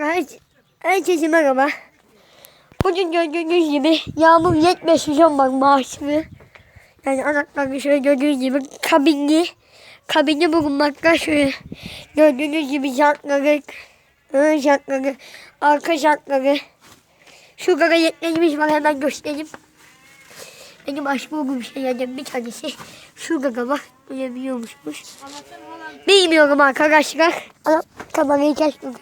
Her, herkese merhaba. Bugün gördüğünüz gibi yağmur 75 milyon var maaşlı. Yani anahtarı şöyle gördüğünüz gibi kabinli. Kabinli bulunmakta şöyle gördüğünüz gibi jantları, ön jantları, arka jantları. Şurada yetlerimiz var hemen göstereyim. Benim açmadığım şeylerden bir tanesi şurada var. Görebiliyor musunuz? Bilmiyorum arkadaşlar. Ana kamerayı kesmiyorum.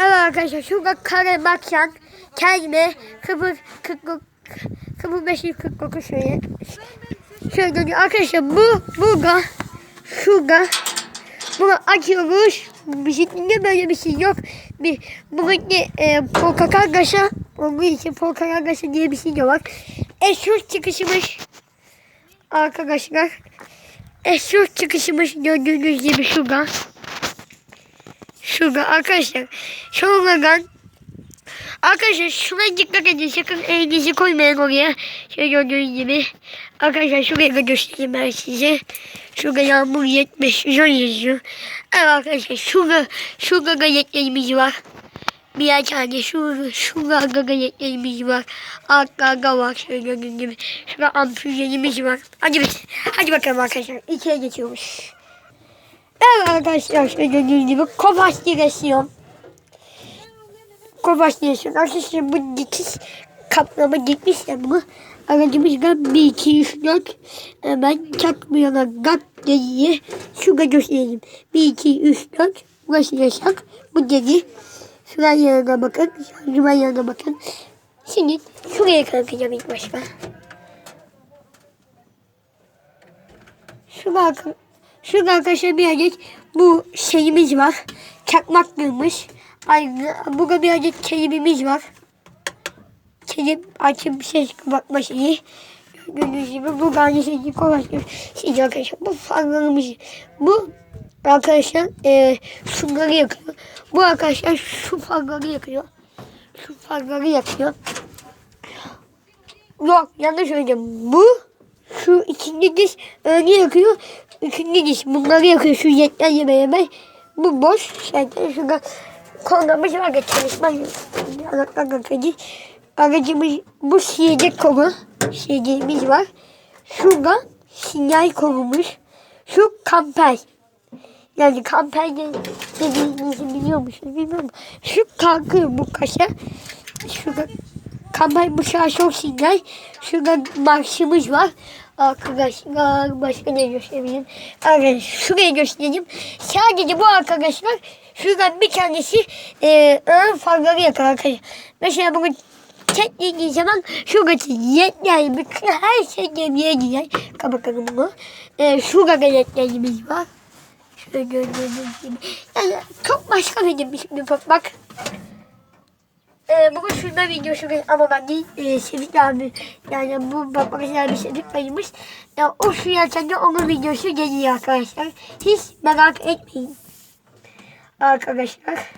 Evet arkadaşlar şurada kare bakyan kelime 0 49 0549 şöyle. Şöyle görüyor. Arkadaşlar bu burada şurada bunu açıyoruz. Bisikletinde böyle bir şey yok. Bir buradaki e, portakal gaşa onun için portakal gaşa diye bir şey de var. Eşur çıkışımız arkadaşlar. Eşur çıkışımız gördüğünüz gibi şurada. Şurada arkadaşlar. Şuradan Arkadaşlar şuna dikkat edin. Sakın elinizi koymayın oraya. Şöyle gördüğünüz gibi. Arkadaşlar şuraya da göstereyim ben size. Şurada yağmur 70 milyon yazıyor. Evet arkadaşlar şurada, şurada gayetlerimiz var. Bir tane şurada, şurada gayetlerimiz var. Altlarda var şöyle gördüğünüz gibi. Şurada ampullerimiz var. Hadi, hadi bakalım arkadaşlar. İkiye geçiyormuş. Arkadaşlar şöyle gördüğünüz gibi Kovaç direksiyon. Kovaç direksiyon. Arkadaşlar bu dikiş kaplama dikmiş ya bunu. Aracımızda 1, 2, 3, 4 hemen çakmayana gak dediği şurada gösterelim. 1, 2, 3, 4 burası yasak. Bu dedi. Şuraya yanına bakın. Şuraya yanına bakın. Şimdi şuraya kalkacağım ilk başta. Şurada, şurada arkadaşlar bir adet bu şeyimiz var. Çakmaklığımız. Aynı burada bir adet kelimimiz var. Kelim açıp bir ses kapatma şeyi. Gördüğünüz gibi bu şeyi kovaçlıyor. Şimdi arkadaşlar bu farlarımız. Bu arkadaşlar e, şunları yakıyor. Bu arkadaşlar şu farları yakıyor. Şu farları yakıyor. Yok yanlış söyleyeceğim. Bu şu ikinci diş önü yakıyor. Üçüncü diş bunları yakıyor. Şu yetken yemeğe Bu boş şeyden şurada konumuz var ya çalışma anlatmak kedi. Aracımız bu siyecek kolu. Siyeceğimiz var. Şurada sinyal kolumuz. Şu kamper. Yani kamper de- dediğinizi biliyor musunuz bilmiyorum. Şu kalkıyor bu kaşa. Şurada kamper bıçağı çok sinyal. Şurada marşımız var. Arkadaşlar başka ne göstereyim? Evet şuraya göstereyim. Sadece bu arkadaşlar şuradan bir tanesi e, ön farları yakar arkadaşlar. Mesela bunu çektiğiniz zaman şurası yetler, bütün her şey gemiye girer. Kapatalım bunu. E, şurada yetlerimiz var. Şöyle gördüğünüz gibi. Yani çok başka benim şimdi bak. bak. Şurada video şu ama ben değil e, Şefik abi yani bu bakmak güzel bir Şefik dayımış. Ya o şu yerken de onun videosu geliyor arkadaşlar. Hiç merak etmeyin. Arkadaşlar.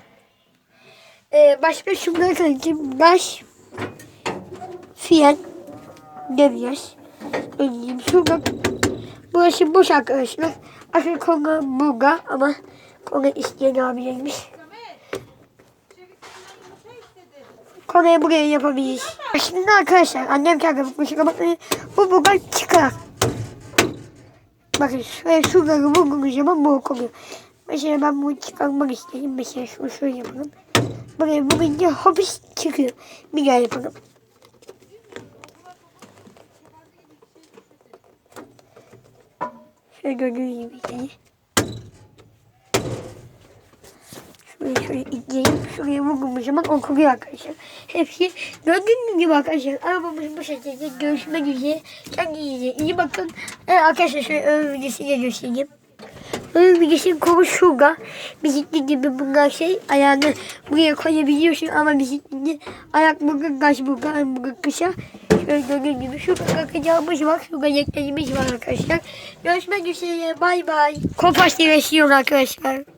Ee, başka şunları söyleyeyim. Baş fiyat devriyaj. Önleyeyim. Şurada burası boş arkadaşlar. Asıl konu burada ama konu isteyen abilerimiz. Konuyu buraya yapabiliriz. Şimdi arkadaşlar annem kendi bakmışı kapatmayı bu buradan çıkar. Bakın şuraya şuraları vurduğumuz zaman bu oluyor. Mesela ben bunu çıkarmak istedim. Mesela şunu şöyle yapalım. Buraya vurunca hapis çıkıyor. Bir daha yapalım. Şöyle gördüğünüz gibi şeyi. Şuraya itleyip şuraya vurduğumuz zaman okuyor arkadaşlar. Hepsi gördüğünüz gibi arkadaşlar. Arabamız bu şekilde görüşmek üzere. Kendinize iyi bakın. Evet arkadaşlar şöyle ön videosuyla göstereyim. Ön videosunun kolu şurada. Bisiklet gibi bunlar şey ayağını buraya koyabiliyorsun ama bisikleti ayak burada, gaz burada, burada kışa. Şöyle gördüğünüz gibi şurada kakacağımız var. Şurada yeklerimiz var arkadaşlar. Görüşmek üzere. Bay bay. Kopaş direşiyor arkadaşlar.